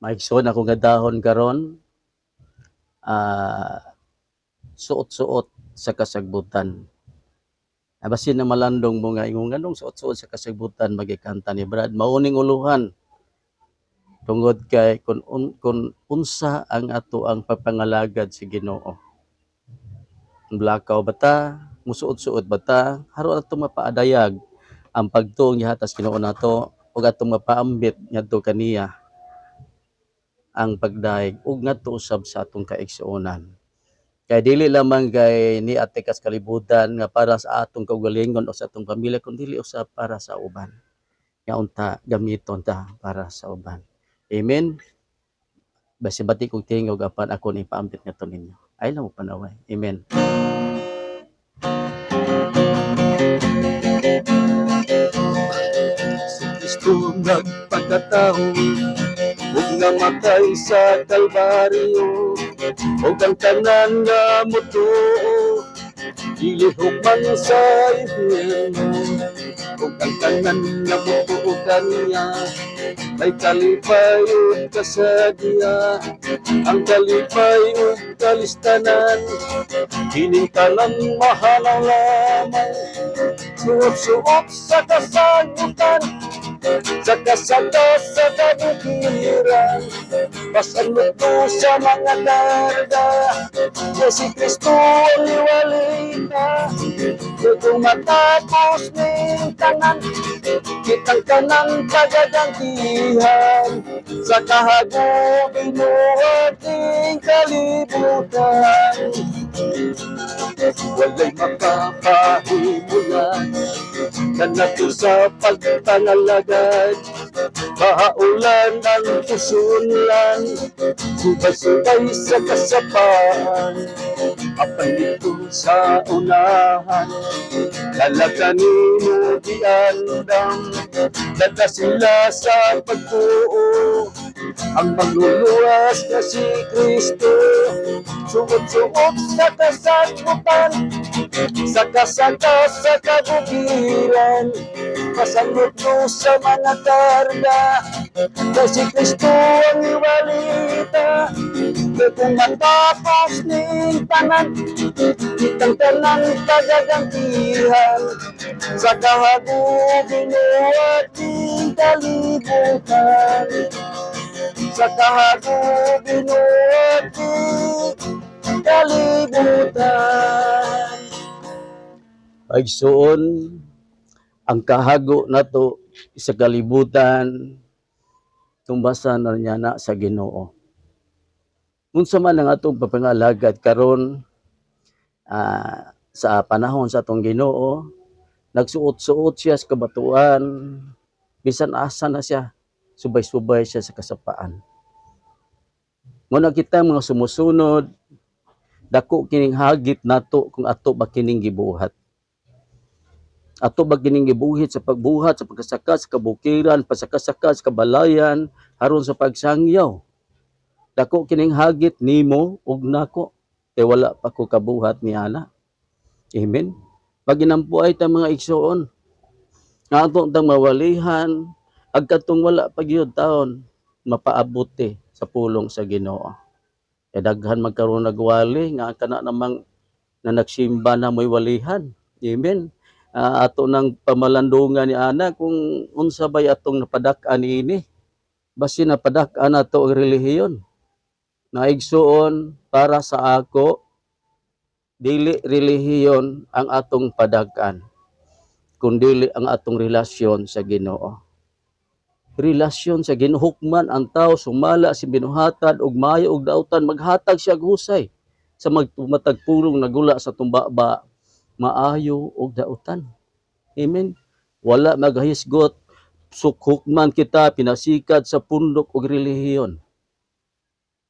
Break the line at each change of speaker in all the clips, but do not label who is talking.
Maigsoon ako nga dahon karon. Ah, suot-suot sa kasagbutan. Abasin na malandong mo nga ingon nganong suot-suot sa kasagbutan magikanta ni Brad. Mauning uluhan. Tungod kay kun, un, kun unsa ang ato ang papangalagad si Ginoo. Blakaw bata, musuot-suot bata, haro ato mapaadayag ang pagtuong gihatas Ginoo nato ug atong mapaambit ngadto kaniya ang pagdaig ug ngadto usab sa atong kaigsuonan. Kay dili lamang kay ni ate kas kalibutan nga para sa atong kaugalingon o sa atong pamilya kundi dili usab para sa uban. Nga unta gamiton ta para sa uban. Amen. Basi bati kong tingog apan ako ni paambit ngadto ninyo. Ay lang panaway. Amen.
Si Kristo nagpagkatao ug namatay sa Kalbaryo. Ug ang tanan nga mutuo gilihok man sa impyerno ug ang tanan nga mutuo kaniya may kalipay ug kasadya. Ang kalipay ug kalistanan. Kining tanan mahalaw lamang. Suot-suot sa kasagutan sa kasada sa kabukiran pasalot mo sa mga darda. Na si Kristo ang iwalita kung matapos ning tanan kitang kanang pagagantihan sa kahagubin mo ating kalibutan walay makapahimulan Kanato sa pagtangalagad Mahaulan ang pusunlan Subay-subay sa kasapaan Apan dito sa unahan. Talaga nino di andam Dada sila sa pagbuo. Ang magluluwas na si Kristo Sumot-sumot sa kasagutan sa kasada sa kabukiran Pasalot mo sa mga karga. Na si Kristo ang iwalita. Kung matapos ning tanan. Kitang tanan kagagantihan. Sa kahagubin mo ating kalibutan. Sa kahagubin mo ating kalibutan
Paigsuon ang kahago nato sa kalibutan tumbasan na niya na sa Ginoo. Unsa man ang atong papangalagad karon ah, sa panahon sa atong Ginoo, nagsuot-suot siya sa kabatuan, bisan asa na siya, subay-subay siya sa kasapaan. Muna kita mga sumusunod, dako kining hagit nato kung ato ba kining gibuhat ato ba gibuhit sa pagbuhat sa pagkasaka sa kabukiran pasakasaka sa kabalayan aron sa pagsangyaw? Dako kining hagit nimo ug nako kay wala pa ko kabuhat ni ana. Amen. Pag ginampuay ta mga igsoon. Nga ato tang mawalihan agkatong wala pa gyud taon mapaabuti sa pulong sa Ginoo. Kay daghan magkaroon nagwali nga kana namang na nagsimba na mo'y walihan. Amen Ah, ato ng pamalandungan ni ana kung unsa bay atong napadak-an ini. Basi napadak-an ato ang relihiyon. Naigsuon para sa ako dili relihiyon ang atong padak-an kundi ang atong relasyon sa Ginoo. Relasyon sa Ginoo hukman ang tao sumala si binuhatan ug maayo ug dautan maghatag siya og husay sa magtumatag pulong nagula sa tumbaba maayo og dautan. Amen. Wala maghisgot sukhukman kita pinasikat sa pundok og relihiyon.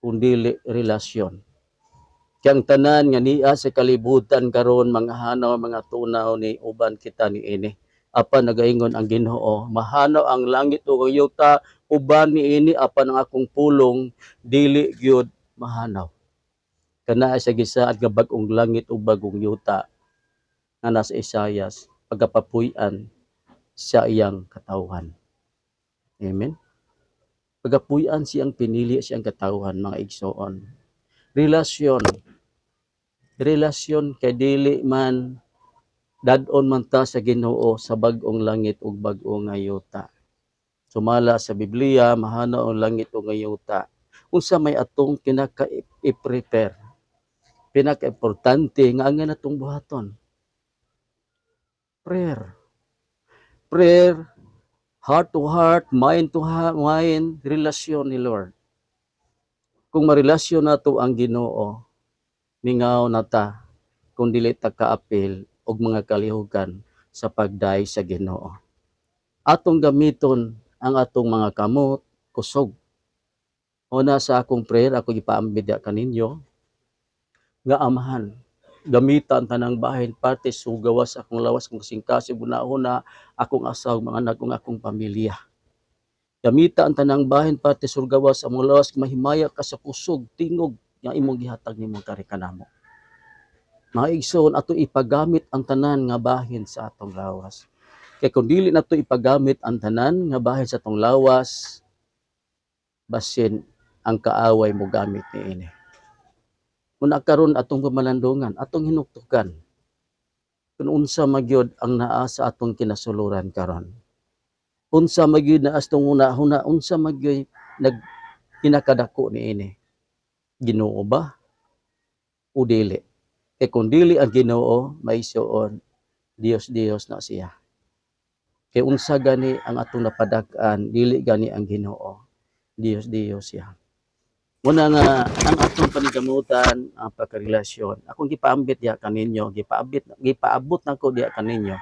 Kundi relasyon. Kang tanan nga niya sa kalibutan karon mga hanaw mga tunaw ni uban kita ni ini. Apan nagaingon ang Ginoo, mahanaw ang langit ug yuta uban ni ini apan ang akong pulong dili gyud mahanaw. Kana sa gisaad nga bag-ong langit ug bagong yuta nga nasa Isayas pagapapuy-an sa iyang katawhan. Amen. Pagapuyan siyang pinili siyang katawhan mga igsoon. Relasyon. Relasyon kay dili man dadon man ta sa Ginoo sa bag-ong langit ug bag-o nga yuta. Sumala sa Biblia mahana ang langit ug nga yuta. Unsa may atong kinaka-i-prepare. Pinaka-importante nga nga natong buhaton. Prayer. Prayer, heart to heart, mind to ha- mind, relasyon ni Lord. Kung marelasyon nato ang Ginoo, mingaw na ta kung dili ta kaapil og mga kalihugan sa pagday sa Ginoo. Atong gamiton ang atong mga kamot, kusog. Una sa akong prayer, ako gipaambid kaninyo, nga amahan, gamitan tanang bahin parte sugawas akong lawas kung singkasi una akong asaw mga anak kong akong pamilya. Gamita ang tanang bahin parte surgawas among lawas mahimaya ka sa kusog tingog nga imong gihatag nimong karikanamo. Mga igsoon ato ipagamit ang tanan nga bahin sa atong lawas. Kay kung dili nato ipagamit ang tanan nga bahin sa atong lawas, basin ang kaaway mo gamit niini. Muna karon atong kamalandungan, atong hinuktukan. Kung unsa magyod ang naa sa atong kinasuluran karon. Unsa magyod na astong una-huna, unsa magyod nag kinakadako niini. Ginoo ba? O dili? Kay kung dili ang Ginoo, maisuon Dios Dios na siya. Kay unsa gani ang atong napadak-an, dili gani ang Ginoo. Dios Dios siya. Muna nga ang atong panigamutan ang pagkarelasyon. Akong gipaambit diha kaninyo, gipaabit gipaabot nako diha kaninyo.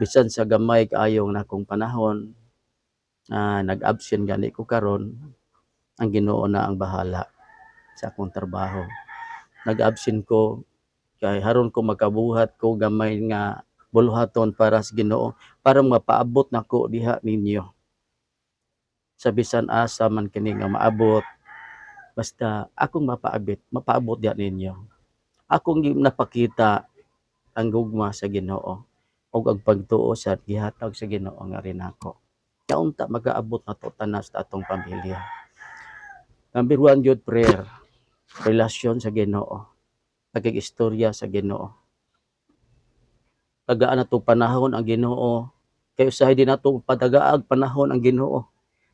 Bisan sa gamay kaayo na akong panahon na nag-absent gani ko karon, ang Ginoo na ang bahala sa akong trabaho. Nag-absent ko kay haron ko makabuhat ko gamay nga buluhaton para sa Ginoo para mapaabot nako diha ninyo. Sa bisan asa man kini nga maabot basta akong mapaabot, mapaabot diha ninyo. Akong napakita ang gugma sa Ginoo ug ang pagtuo sa gihatag sa Ginoo nga rin ako. Kaunta magaabot na to tanas sa atong pamilya. Number one, yun prayer. Relasyon sa Ginoo. Pagkikistorya sa Ginoo. Tagaan na panahon ang Ginoo. Kay usahay din nato padagaag panahon ang Ginoo.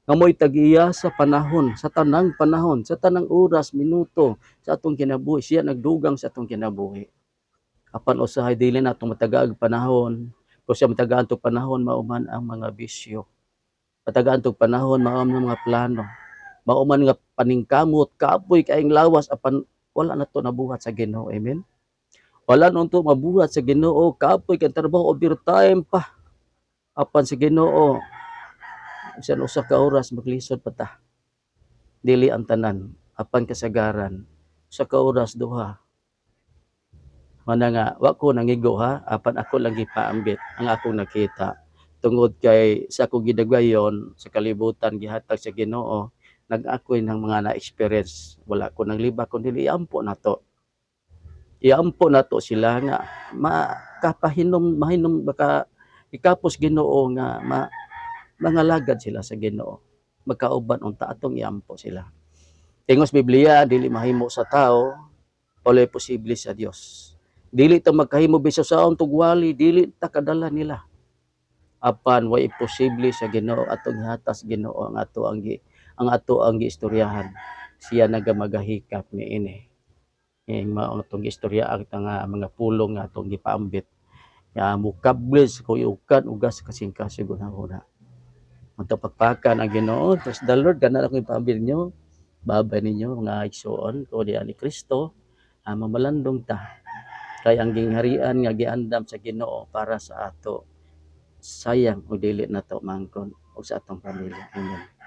Nga mo'y tagiya sa panahon, sa tanang panahon, sa tanang oras, minuto, sa atong kinabuhi. Siya nagdugang sa atong kinabuhi. Apan usahay dili na itong matagaag panahon. Kung siya matagaan itong panahon, mauman ang mga bisyo. Matagaan itong panahon, mauman ang mga plano. Mauman nga paningkamot, kapoy, kaing lawas, apan wala na to nabuhat sa Ginoo. Amen? Wala nun to mabuhat sa Ginoo, kapoy, kang trabaho, overtime pa. Apan sa Ginoo, siya usa ka oras maglisod pa ta. Dili ang tanan, apan kasagaran, sa ka oras duha. Mana nga, wa ko nangigo ha, apan ako lang gipaambit ang akong nakita. Tungod kay sa akong gidagayon sa kalibutan gihatag sa Ginoo, nag-akoy ng mga na-experience. Wala ko nang liba kundi iampo na to. Iampo na to sila nga makapahinom mahinom baka ikapos Ginoo nga ma mangalagad sila sa Ginoo. Magkauban unta atong iampo sila. Tingos Biblia dili mahimo sa tao, wala posible sa Dios. Dili ta magkahimo biso sa tugwali, dili ta kadala nila. Apan wa imposible sa Ginoo atong hatas Ginoo ang ato ang gi, ang ato ang giistoryahan. Siya nagamagahikap ni ini. Ing mao atong giistorya ang nga mga pulong nga atong gipaambit. Ya mukablis ko ukan ugas kasing kasigunan una. Unta pagpakan ang Ginoo, trust the Lord kana akong ipaambit ninyo. Babay ninyo mga igsoon ko diya ni Kristo. Ah, mamalandong ta kay ang gingharian nga giandam sa Ginoo para sa ato sayang o dili na to mangkon o sa atong pamilya. Amen.